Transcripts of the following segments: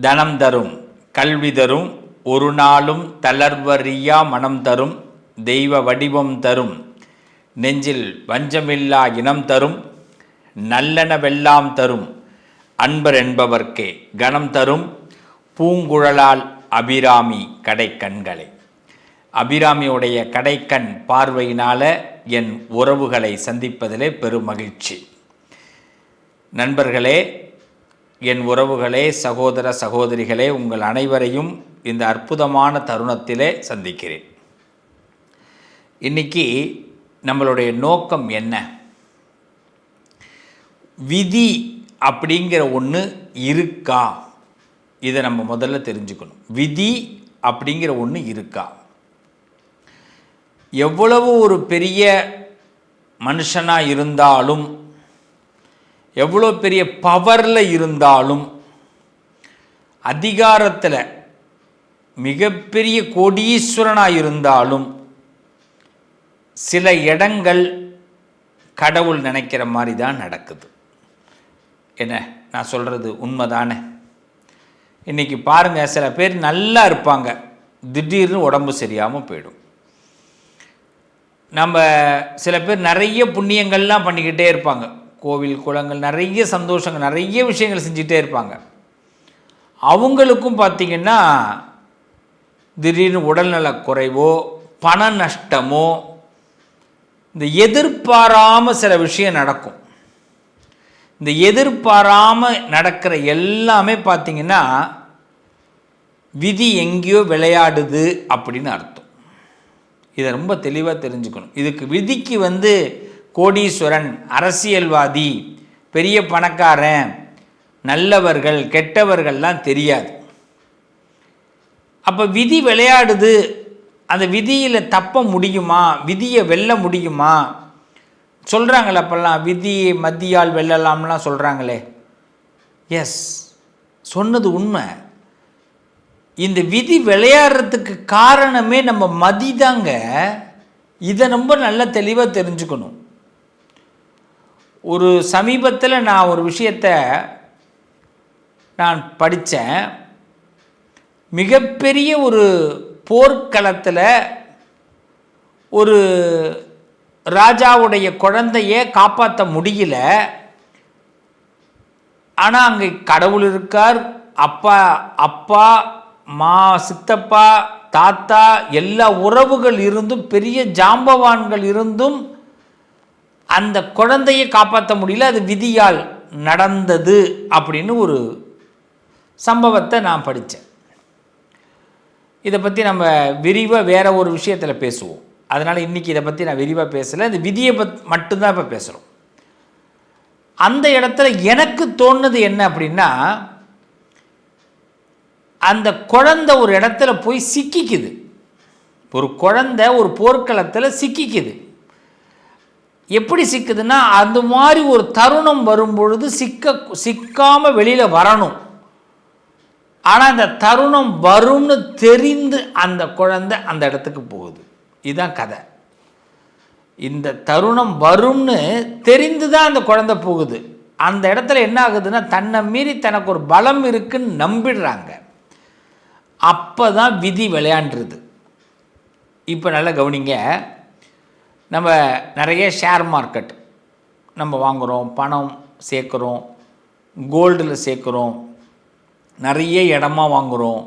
தனம் தரும் கல்வி தரும் ஒரு நாளும் தளர்வறியா மனம் தரும் தெய்வ வடிவம் தரும். நெஞ்சில் வஞ்சமில்லா இனம் தரும் நல்லனவெல்லாம் தரும். அன்பர் என்பவர்க்கே கணம் தரும் பூங்குழலால் அபிராமி கடைக்கண்களை. அபிராமியுடைய கடைக்கண் பார்வையினால என் உறவுகளை சந்திப்பதிலே பெரும் மகிழ்ச்சி. நண்பர்களே என் உறவுகளே சகோதர சகோதரிகளே உங்கள் அனைவரையும் இந்த அற்புதமான தருணத்திலே சந்திக்கிறேன். இன்னைக்கு நம்மளுடைய நோக்கம் என்ன? விதி அப்படிங்கிற ஒன்று இருக்கா? இதை நம்ம முதல்ல தெரிஞ்சுக்கணும். விதி அப்படிங்கிற ஒன்று இருக்கா? எவ்வளவு ஒரு பெரிய மனுஷனாக இருந்தாலும் எவ்வளோ பெரிய பவரில் இருந்தாலும் அதிகாரத்தில் மிகப்பெரிய கோடீஸ்வரனாக இருந்தாலும் சில இடங்கள் கடவுள் நினைக்கிற மாதிரி தான் நடக்குது. என்ன? நான் சொல்கிறது உண்மைதானே? இன்றைக்கி பாருங்கள் சில பேர் நல்லா இருப்பாங்க. திடீர்னு உடம்பு சரியாமல் போயிடும். நம்ம சில பேர் நிறைய புண்ணியங்கள்லாம் பண்ணிக்கிட்டே இருப்பாங்க. கோவில் குளங்கள் நிறைய சந்தோஷங்கள் நிறைய விஷயங்கள் செஞ்சிட்டே இருப்பாங்க. அவங்களுக்கும் பார்த்திங்கன்னா திடீர்னு உடல்நலக் குறைவோ பண நஷ்டமோ இந்த எதிர்பாராமல் சில விஷயம் நடக்கும். இந்த எதிர்பாராமல் நடக்கிற எல்லாமே பார்த்திங்கன்னா விதி எங்கேயோ விளையாடுது அப்படின்னு அர்த்தம். இதை ரொம்ப தெளிவாக தெரிஞ்சுக்கணும். இதுக்கு விதிக்கு வந்து கோடீஸ்வரன் அரசியல்வாதி பெரிய பணக்காரன் நல்லவர்கள் கெட்டவர்கள்லாம் தெரியாது. அப்போ விதி விளையாடுது. அந்த விதியில் தப்ப முடியுமா? விதியை வெல்ல முடியுமா? சொல்கிறாங்களே அப்போல்லாம் விதி மத்தியால் வெல்லலாம்லாம் சொல்கிறாங்களே எஸ் சொன்னது உண்மை. இந்த விதி விளையாடுறதுக்கு காரணமே நம்ம மதி தாங்க. இதை ரொம்ப நல்ல தெளிவாக தெரிஞ்சுக்கணும். ஒரு சமீபத்தில் நான் ஒரு விஷயத்தை நான் படித்தேன் மிகப்பெரிய ஒரு போர்க்களத்தில் ஒரு ராஜாவுடைய குழந்தையை காப்பாற்ற முடியல. ஆனால் அங்கே கடவுள் இருக்கார். அப்பா அப்பா மா சித்தப்பா தாத்தா எல்லா உறவுகள் இருந்தும் பெரிய ஜாம்பவான்கள் இருந்தும் அந்த குழந்தையை காப்பாற்ற முடியல அது விதியால் நடந்தது அப்படின்னு ஒரு சம்பவத்தை நான் படித்தேன். இதை பற்றி நம்ம விரிவாக வேற ஒரு விஷயத்தில் பேசுவோம். அதனால் இன்றைக்கி இதை பற்றி நான் விரிவாக பேசலை. இந்த விதியை பத் மட்டும்தான் இப்போ பேசுகிறோம் அந்த இடத்துல எனக்கு தோணுது என்ன அப்படின்னா அந்த குழந்தை ஒரு இடத்துல போய் சிக்கிக்குது. ஒரு குழந்தை ஒரு போர்க்களத்தில் சிக்கிக்குது. எப்படி சிக்குதுன்னா அந்த மாதிரி ஒரு தருணம் வரும்பொழுது சிக்க சிக்காமல் வெளியில் வரணும். ஆனால் அந்த தருணம் வரும்னு தெரிந்து அந்த குழந்தை அந்த இடத்துக்கு போகுது. இதுதான் கதை. இந்த தருணம் வரும்னு தெரிந்து தான் அந்த குழந்தை போகுது. அந்த இடத்துல என்ன ஆகுதுன்னா தன்னை மீறி தனக்கு ஒரு பலம் இருக்குன்னு நம்பிடுறாங்க. அப்போ தான் விதி விளையாண்டுருது. இப்போ நல்லா கவனிங்க. நம்ம நிறைய ஷேர் மார்க்கெட் நம்ம வாங்குகிறோம் பணம் சேர்க்குறோம் கோல்டில் சேர்க்குறோம் நிறைய இடமா வாங்குகிறோம்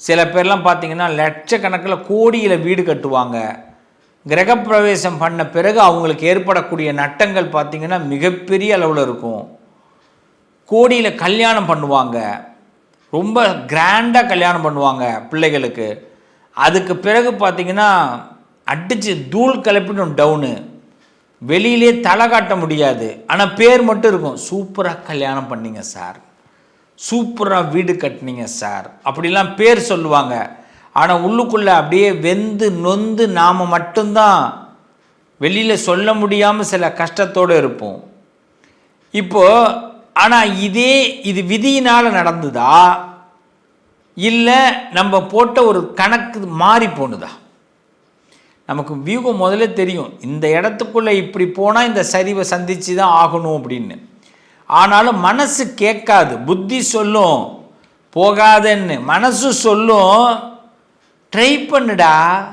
சில பேர்லாம் பார்த்திங்கன்னா லட்சக்கணக்கில் கோடியில் வீடு கட்டுவாங்க. கிரகப்பிரவேசம் பண்ண பிறகு அவங்களுக்கு ஏற்படக்கூடிய நட்டங்கள் பார்த்திங்கன்னா மிகப்பெரிய அளவில் இருக்கும். கோடியில் கல்யாணம் பண்ணுவாங்க. ரொம்ப கிராண்டாக கல்யாணம் பண்ணுவாங்க பிள்ளைகளுக்கு. அதுக்கு பிறகு பார்த்திங்கன்னா அடித்து தூள் கிளப்பிடும் டவுனு வெளியிலே தலை காட்ட முடியாது. ஆனால் பேர் மட்டும் இருக்கும். சூப்பராக கல்யாணம் பண்ணிங்க சார். சூப்பராக வீடு கட்டினீங்க சார். அப்படிலாம் பேர் சொல்லுவாங்க. ஆனால் உள்ளுக்குள்ளே அப்படியே வெந்து நொந்து நாம் மட்டும்தான் வெளியில் சொல்ல முடியாமல் சில கஷ்டத்தோடு இருப்போம். இப்போது ஆனால் இதே இது விதியினால் நடந்ததா? இல்லை நம்ம போட்ட ஒரு கணக்கு மாறி போணுதா? நமக்கு வியூகம் முதல்ல தெரியும். இந்த இடத்துக்குள்ளே இப்படி போனால் இந்த சரிவை சந்தித்து தான் ஆகணும் அப்படின்னு. ஆனாலும் மனசு கேட்காது. புத்தி சொல்லும். போகாதன்னு. மனசு சொல்லும். ட்ரை பண்ணுடா.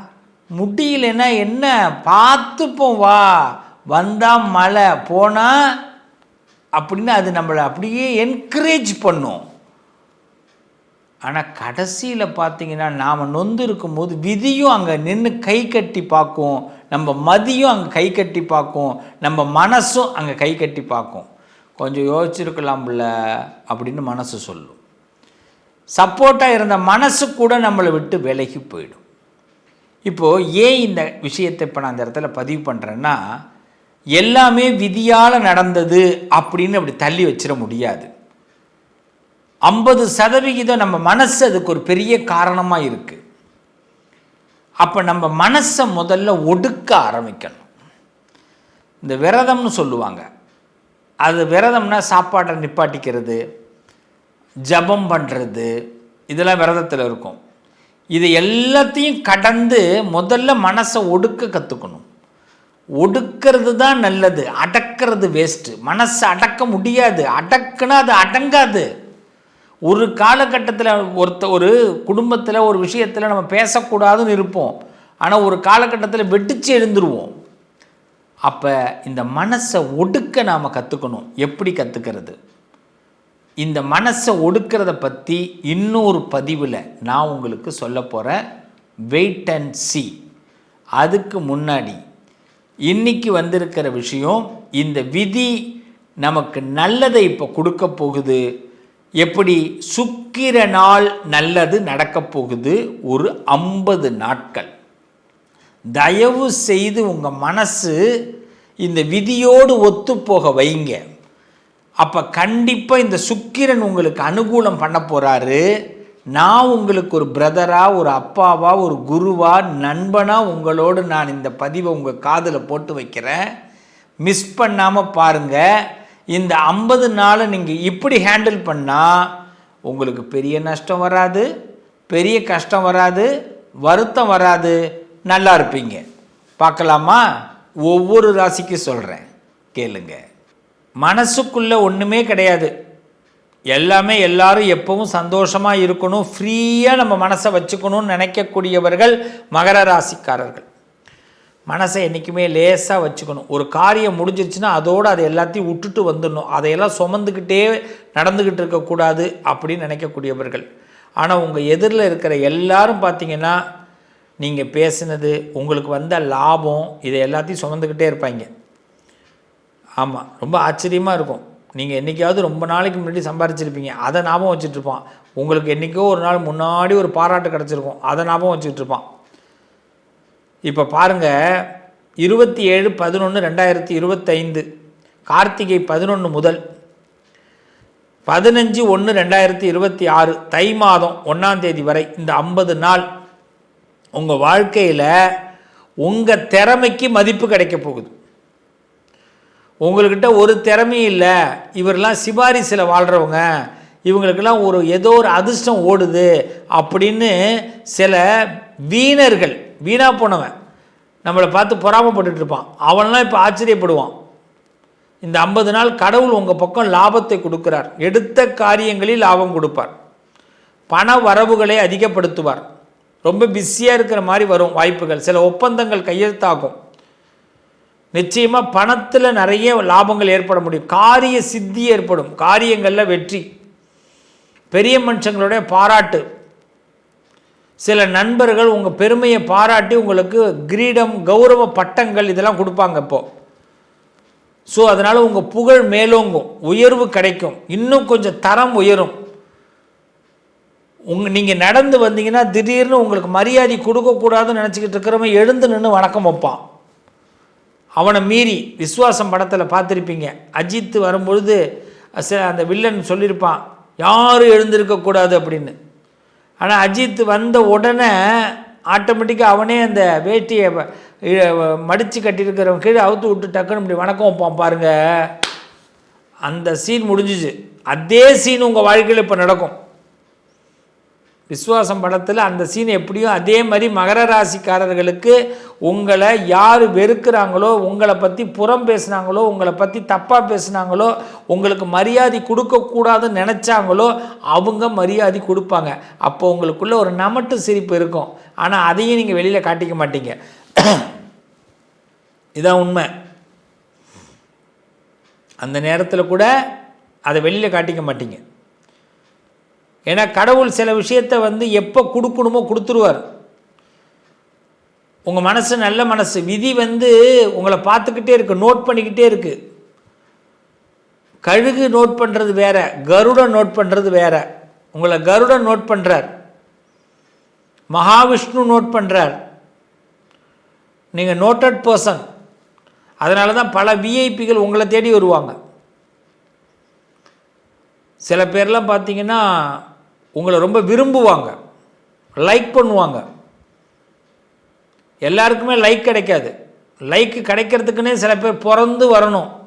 முடியலன்னா என்ன? பார்த்துப்போம் வா. வந்தால் மழை போனால் அப்படின்னு அது நம்மளை அப்படியே என்கரேஜ் பண்ணும். ஆனால் கடைசியில் பார்த்தீங்கன்னா நாம் நொந்து இருக்கும்போது விதியும் அங்கே நின்று கை கட்டி பார்க்கும். நம்ம மதியும் அங்கே கை கட்டி பார்க்கும். நம்ம மனசும் அங்கே கை கட்டி பார்க்கும். கொஞ்சம் யோசிச்சிருக்கலாம்ல அப்படின்னு மனசு சொல்லும். சப்போர்ட்டாக இருந்த மனசு கூட நம்மளை விட்டு விலகி போயிடும். இப்போது ஏன் இந்த விஷயத்தை இப்போ நான் அந்த இடத்துல பதிவு பண்ணுறேன்னா எல்லாமே விதியால் நடந்தது அப்படின்னு அப்படி தள்ளி வச்சிட முடியாது. ஐம்பது சதவிகிதம் நம்ம மனசு அதுக்கு ஒரு பெரிய காரணமாக இருக்குது அப்போ நம்ம மனசை முதல்ல ஒடுக்க ஆரம்பிக்கணும். இந்த விரதம்னு சொல்லுவாங்க. அது விரதம்னா சாப்பாட்டை நிப்பாட்டிக்கிறது ஜபம் பண்ணுறது இதெல்லாம் விரதத்தில் இருக்கும். இது எல்லாத்தையும் கடந்து முதல்ல மனசை ஒடுக்க கற்றுக்கணும் ஒடுக்கிறது தான் நல்லது அடக்கிறது வேஸ்ட்டு மனசை அடக்க முடியாது அடக்குனா அது அடங்காது. ஒரு காலகட்டத்தில் ஒருத்த ஒரு குடும்பத்தில் ஒரு விஷயத்தில் நம்ம பேசக்கூடாதுன்னு இருப்போம். ஆனால் ஒரு காலகட்டத்தில் வெட்டிச்சு எழுந்துருவோம். அப்போ இந்த மனசை ஒடுக்க நாம் கற்றுக்கணும் எப்படி கற்றுக்கிறது இந்த மனசை ஒடுக்கிறத பற்றி இன்னொரு பதிவில் நான் உங்களுக்கு சொல்ல போகிற வெயிட் அண்ட் சி அதுக்கு முன்னாடி இன்னைக்கு வந்திருக்கிற விஷயம் இந்த விதி நமக்கு நல்லதை இப்போ கொடுக்க போகுது. எப்படி சுக்கிர நாள் நல்லது நடக்கப் போகுது? ஒரு ஐம்பது நாட்கள். தயவு செய்து உங்கள் மனசு இந்த விதியோடு ஒத்துப்போக வைங்க. அப்போ கண்டிப்பாக இந்த சுக்கிரன் உங்களுக்கு அனுகூலம் பண்ண போகிறாரு நான் உங்களுக்கு ஒரு பிரதரா ஒரு அப்பாவா ஒரு குருவா நண்பனா உங்களோடு நான் இந்த பதிவை உங்கள் காதில் போட்டு வைக்கிறேன். மிஸ் பண்ணாமல் பாருங்கள் இந்த ஐம்பது நாளை நீங்கள் இப்படி ஹேண்டில் பண்ணால் உங்களுக்கு பெரிய நஷ்டம் வராது பெரிய கஷ்டம் வராது வருத்தம் வராது நல்லா இருப்பீங்க. பார்க்கலாமா? ஒவ்வொரு ராசிக்கு சொல்கிறேன் கேளுங்க. மனசுக்குள்ளே ஒன்றுமே கிடையாது. எல்லாமே எல்லாரும் எப்பவும் சந்தோஷமாக இருக்கணும் ஃப்ரீயாக நம்ம மனசை வச்சுக்கணும்னு நினைக்கக்கூடியவர்கள் மகர ராசிக்காரர்கள். மனசை என்றைக்குமே லேசாக வச்சுக்கணும். ஒரு காரியம் முடிஞ்சிருச்சுன்னா அதோடு அதை எல்லாத்தையும் விட்டுட்டு வந்துடணும். அதையெல்லாம் சுமந்துக்கிட்டே நடந்துக்கிட்டு இருக்கக்கூடாது அப்படின்னு நினைக்கக்கூடியவர்கள். ஆனால் உங்கள் எதிரில் இருக்கிற எல்லாரும் பார்த்தீங்கன்னா நீங்கள் பேசினது உங்களுக்கு வந்த லாபம் இதை எல்லாத்தையும் சுமந்துக்கிட்டே இருப்பாங்க. ஆமாம் ரொம்ப ஆச்சரியமாக இருக்கும். நீங்கள் என்றைக்காவது ரொம்ப நாளைக்கு முன்னாடி சம்பாரிச்சிருப்பீங்க. அதை ஞாபகம் வச்சுட்ருப்பான் உங்களுக்கு என்றைக்கோ ஒரு நாள் முன்னாடி ஒரு பாராட்டு கிடச்சிருக்கும். அதை ஞாபகம் வச்சுட்ருப்பான் இப்போ பாருங்கள் இருபத்தி ஏழு பதினொன்று ரெண்டாயிரத்தி இருபத்தைந்து கார்த்திகை பதினொன்று முதல் பதினஞ்சு ஒன்று ரெண்டாயிரத்தி இருபத்தி ஆறு தை மாதம் ஒன்றாம் தேதி வரை இந்த ஐம்பது நாள் உங்கள் வாழ்க்கையில் உங்கள் திறமைக்கு மதிப்பு கிடைக்க போகுது. உங்கள்கிட்ட ஒரு திறமையும் இல்லை இவரெல்லாம் சிபாரிசில் வாழ்கிறவங்க இவங்களுக்கெல்லாம் ஒரு ஏதோ ஒரு அதிர்ஷ்டம் ஓடுது அப்படின்னு சில வீணர்கள் வீணாக போனவன். நம்மளை பார்த்து பொறாமப்பட்டுட்டு இருப்பான் அவன்லாம் இப்போ ஆச்சரியப்படுவான். இந்த ஐம்பது நாள் கடவுள் உங்கள் பக்கம் லாபத்தை கொடுக்கிறார். எடுத்த காரியங்களில் லாபம் கொடுப்பார். பண வரவுகளை அதிகப்படுத்துவார். ரொம்ப பிஸியாக இருக்கிற மாதிரி வரும் வாய்ப்புகள். சில ஒப்பந்தங்கள் கையெழுத்தாகும். நிச்சயமாக பணத்தில் நிறைய லாபங்கள் ஏற்பட முடியும். காரிய சித்தி ஏற்படும். காரியங்களில் வெற்றி. பெரிய மனுஷங்களுடைய பாராட்டு. சில நண்பர்கள் உங்கள் பெருமையை பாராட்டி உங்களுக்கு கிரீடம் கௌரவ பட்டங்கள் இதெல்லாம் கொடுப்பாங்க இப்போது ஸோ அதனால் உங்கள் புகழ் மேலோங்கும் உயர்வு கிடைக்கும். இன்னும் கொஞ்சம் தரம் உயரும். உங்க நீங்கள் நடந்து வந்தீங்கன்னா திடீர்னு உங்களுக்கு மரியாதை கொடுக்கக்கூடாதுன்னு நினச்சிக்கிட்டு இருக்கிறவன் எழுந்து நின்று வணக்கம் வைப்பான். அவனை மீறி விஸ்வாசம் படத்தில் பார்த்துருப்பீங்க. அஜித் வரும்பொழுது அந்த வில்லன் சொல்லியிருப்பான் யாரும் எழுந்திருக்கக்கூடாது அப்படின்னு. ஆனால் அஜித் வந்த உடனே ஆட்டோமேட்டிக்காக அவனே அந்த வேட்டியை மடித்து கட்டியிருக்கிறவன் கீழே அவுத்து விட்டு டக்குன்னு இப்படி வணக்கம் வைப்பான் பாருங்கள் அந்த சீன் முடிஞ்சிச்சு. அதே சீன் உங்கள் வாழ்க்கையில் இப்போ நடக்கும். விஸ்வாசம் படத்தில் அந்த சீன் எப்படியோ அதே மாதிரி மகர ராசிக்காரர்களுக்கு உங்களை யார் வெறுக்கிறாங்களோ உங்களை பற்றி புறம் பேசுனாங்களோ உங்களை பற்றி தப்பாக பேசுனாங்களோ உங்களுக்கு மரியாதை கொடுக்கக்கூடாதுன்னு நினச்சாங்களோ அவங்க மரியாதை கொடுப்பாங்க. அப்போ உங்களுக்குள்ளே ஒரு நமட்டு சிரிப்பு இருக்கும். ஆனால் அதையும் நீங்கள் வெளியில் காட்டிக்க மாட்டீங்க. இதான் உண்மை. அந்த நேரத்தில் கூட அதை வெளியில் காட்டிக்க மாட்டீங்க. ஏன்னா கடவுள் சில விஷயத்தை வந்து எப்போ கொடுக்கணுமோ கொடுத்துருவார். உங்கள் மனசு நல்ல மனசு. விதி வந்து உங்களை பார்த்துக்கிட்டே இருக்கு நோட் பண்ணிக்கிட்டே இருக்கு. கழுகு நோட் பண்ணுறது வேற கருடன் நோட் பண்ணுறது வேற. உங்களை கருடன் நோட் பண்ணுறார் மகாவிஷ்ணு நோட் பண்ணுறார் நீங்கள் நோட்டட் பர்சன் அதனால தான் பல விஐபிகள் உங்களை தேடி வருவாங்க. சில பேர்லாம் பார்த்தீங்கன்னா உங்களை ரொம்ப விரும்புவாங்க. லைக் பண்ணுவாங்க. எல்லாருக்குமே லைக் கிடைக்காது. லைக் கிடைக்கிறதுக்குன்னே சில பேர் பிறந்து வரணும்.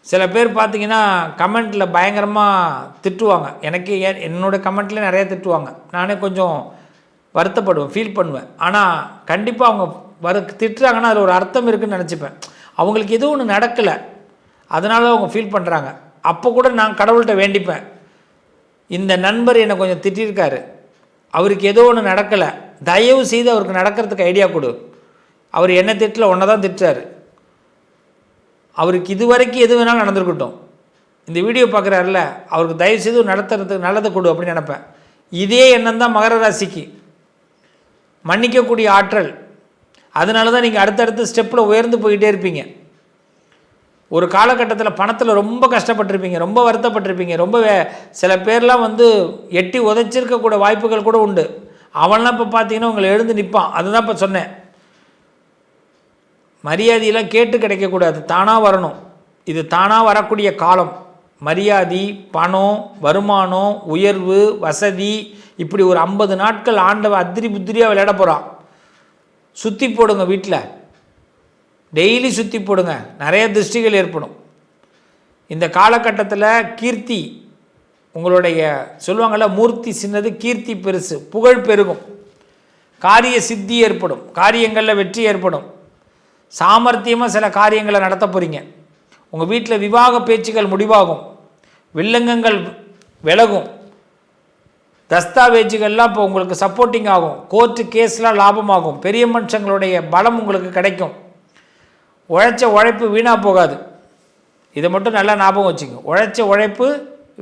சில பேர் பார்த்தீங்கன்னா கமெண்ட்டில் பயங்கரமாக திட்டுவாங்க. எனக்கு ஏ- என்னோடய கமெண்ட்லேயே நிறைய திட்டுவாங்க. நானே கொஞ்சம் வருத்தப்படுவேன் ஃபீல் பண்ணுவேன். ஆனால் கண்டிப்பாக அவங்க வரு திட்டுறாங்கன்னா அதில் ஒரு அர்த்தம் இருக்குதுன்னு நினச்சிப்பேன். அவங்களுக்கு எதுவும் ஒன்று நடக்கலை. அதனால அவங்க ஃபீல் பண்ணுறாங்க அப்போ கூட நான் கடவுள்கிட்ட வேண்டிப்பேன். இந்த நண்பர் என்னை கொஞ்சம் திட்டிருக்காரு. அவருக்கு ஏதோ ஒன்று நடக்கலை. தயவு செய்து அவருக்கு நடக்கிறதுக்கு ஐடியா கொடு. அவர் என்ன திட்டல ஒன்றை தான் திட்டுறாரு. அவருக்கு இது வரைக்கும் எது வேணாலும் நடந்திருக்கட்டும். இந்த வீடியோ பார்க்குறாருல அவருக்கு தயவு செய்து நடத்துறதுக்கு நல்லதை கொடு அப்படின்னு நினைப்பேன். இதே எண்ணம் தான் மகர ராசிக்கு. மன்னிக்கக்கூடிய ஆற்றல். அதனால தான் நீங்கள் அடுத்தடுத்த ஸ்டெப்பில் உயர்ந்து போயிட்டே இருப்பீங்க. ஒரு காலகட்டத்தில் பணத்தில் ரொம்ப கஷ்டப்பட்டிருப்பீங்க ரொம்ப வருத்தப்பட்டிருப்பீங்க ரொம்ப சில பேர்லாம் வந்து எட்டி உதைச்சிருக்கக்கூடிய வாய்ப்புகள் கூட உண்டு. அவன்லாம் இப்போ பார்த்தீங்கன்னா உங்களை எழுந்து நிற்பான் அதுதான் இப்போ சொன்னேன். மரியாதையெல்லாம் கேட்டு கிடைக்கக்கூடாது தானாக வரணும். இது தானாக வரக்கூடிய காலம். மரியாதை பணம் வருமானம் உயர்வு வசதி இப்படி ஒரு ஐம்பது நாட்கள் ஆண்டவை அத்திரி புத்திரியாக விளையாட போகிறான் சுற்றி போடுங்க வீட்டில் டெய்லி சுற்றி போடுங்க. நிறைய திருஷ்டிகள் ஏற்படும். இந்த காலகட்டத்தில் கீர்த்தி உங்களுடைய சொல்லுவாங்கள்ல மூர்த்தி சின்னது கீர்த்தி பெருசு புகழ் பெருகும். காரிய சித்தி ஏற்படும். காரியங்களில் வெற்றி ஏற்படும். சாமர்த்தியமாக சில காரியங்களை நடத்த போகிறீங்க உங்கள் வீட்டில் விவாக பேச்சுகள் முடிவாகும். வில்லங்கங்கள் விலகும். தஸ்தாவேஜுகள்லாம் இப்போ உங்களுக்கு சப்போர்ட்டிங் ஆகும். கோர்ட்டு கேஸ்லாம் லாபமாகும். பெரிய மனுஷங்களுடைய பலம் உங்களுக்கு கிடைக்கும். உழைச்ச உழைப்பு வீணாக போகாது. இதை மட்டும் நல்லா ஞாபகம் வச்சுங்க. உழைச்ச உழைப்பு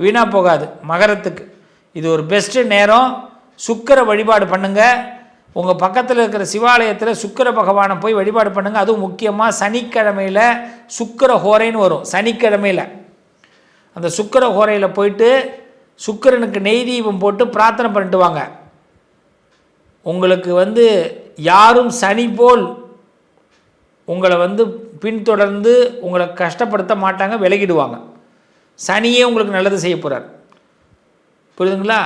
வீணாக போகாது மகரத்துக்கு. இது ஒரு பெஸ்ட்டு நேரம். சுக்கிர வழிபாடு பண்ணுங்கள் உங்கள் பக்கத்தில் இருக்கிற சிவாலயத்தில் சுக்கிர பகவானை போய் வழிபாடு பண்ணுங்கள் அதுவும் முக்கியமாக சனிக்கிழமையில் சுக்கிர ஹோரைன்னு வரும். சனிக்கிழமையில். அந்த சுக்கிர ஹோரையில் போயிட்டு சுக்கிரனுக்கு நெய் தீபம் போட்டு பிரார்த்தனை பண்ணிட்டு வாங்க. உங்களுக்கு வந்து யாரும் சனி போல் உங்களை வந்து பின்தொடர்ந்து உங்களை கஷ்டப்படுத்த மாட்டாங்க விலகிடுவாங்க. சனியே உங்களுக்கு நல்லது செய்ய போகிறார் புரியுதுங்களா?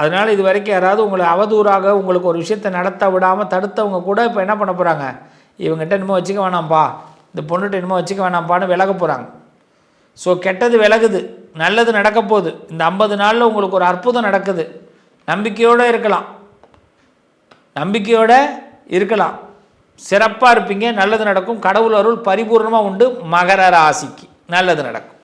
அதனால் இது வரைக்கும் யாராவது உங்களை அவதூறாக உங்களுக்கு ஒரு விஷயத்தை நடத்த விடாமல் தடுத்தவங்க கூட இப்போ என்ன பண்ண போகிறாங்க இவங்ககிட்ட என்னமோ வச்சுக்க வேணாம்ப்பா இந்த பொண்ணுகிட்ட என்னமோ வச்சுக்க வேணாம்ப்பான்னு விலக போகிறாங்க ஸோ கெட்டது விலகுது. நல்லது நடக்க போகுது. இந்த ஐம்பது நாளில் உங்களுக்கு ஒரு அற்புதம் நடக்குது. நம்பிக்கையோடு இருக்கலாம். நம்பிக்கையோடு இருக்கலாம். சிறப்பாக இருப்பீங்க நல்லது நடக்கும். கடவுள் அருள் பரிபூர்ணமாக உண்டு. மகர ராசிக்கு நல்லது நடக்கும்.